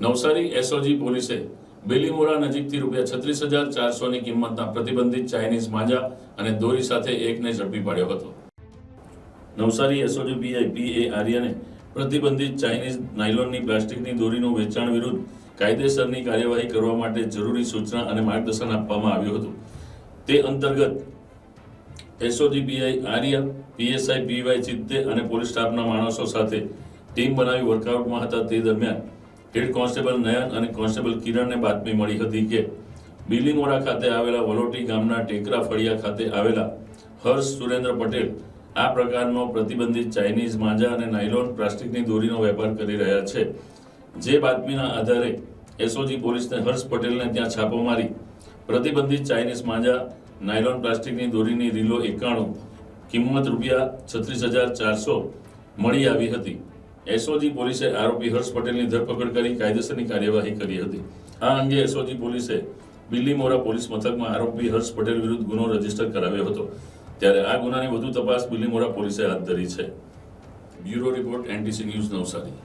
Navsari SOG પોલીસે બેલીમોરા નજીકથી રૂપિયા છત્રીસ હજાર ચારસોની કિંમતના પ્રતિબંધિત ચાઇનીઝ માંજા અને દોરી સાથે એકને ઝડપી પાડ્યો હતો. Navsari SOG PI P A આર્યને પ્રતિબંધિત ચાઇનીઝ નાયલોનની પ્લાસ્ટિકની દોરીનું વેચાણ વિરુદ્ધ કાયદેસરની કાર્યવાહી કરવા માટે જરૂરી સૂચના અને માર્ગદર્શન આપવામાં આવ્યું હતું. તે અંતર્ગત એસઓજી પીઆઈ આર્ય પીએસઆઈ પીવાય ચિત્તે અને પોલીસ સ્ટાફના માણસો સાથે ટીમ બનાવી વર્કઆઉટમાં હતા. તે દરમિયાન હેડ કોન્સ્ટેબલ નયન અને કોન્સ્ટેબલ કિરણને બાતમી મળી હતી કે બિલીમોરા ખાતે આવેલા વલોટી ગામના ટેકરા ફળિયા ખાતે આવેલા હર્ષ સુરેન્દ્ર પટેલ આ પ્રકારનો પ્રતિબંધિત ચાઇનીઝ માંજા અને નાયલોન પ્લાસ્ટિકની દોરીનો વેપાર કરી રહ્યા છે. જે બાતમીના આધારે એસઓજી પોલીસને હર્ષ પટેલને ત્યાં છાપો મારી પ્રતિબંધિત ચાઇનીઝ માંજા નાયલોન પ્લાસ્ટિકની દોરીની રીલો એકાણું કિંમત રૂપિયા છત્રીસ હજાર ચારસો મળી આવી હતી. એસઓજી પોલીસે આરોપી હર્ષ પટેલની ધરપકડ કરી કાયદેસરની કાર્યવાહી કરી હતી. આ અંગે એસઓજી પોલીસે બિલ્લીમોરા પોલીસ મથકમાં આરોપી હર્ષ પટેલ વિરુદ્ધ ગુનો રજિસ્ટર કરાવ્યો હતો. ત્યારે આ ગુનાની વધુ તપાસ બિલ્લીમોરા પોલીસે હાથ ધરી છે. Bureau report, NTC news Navsari.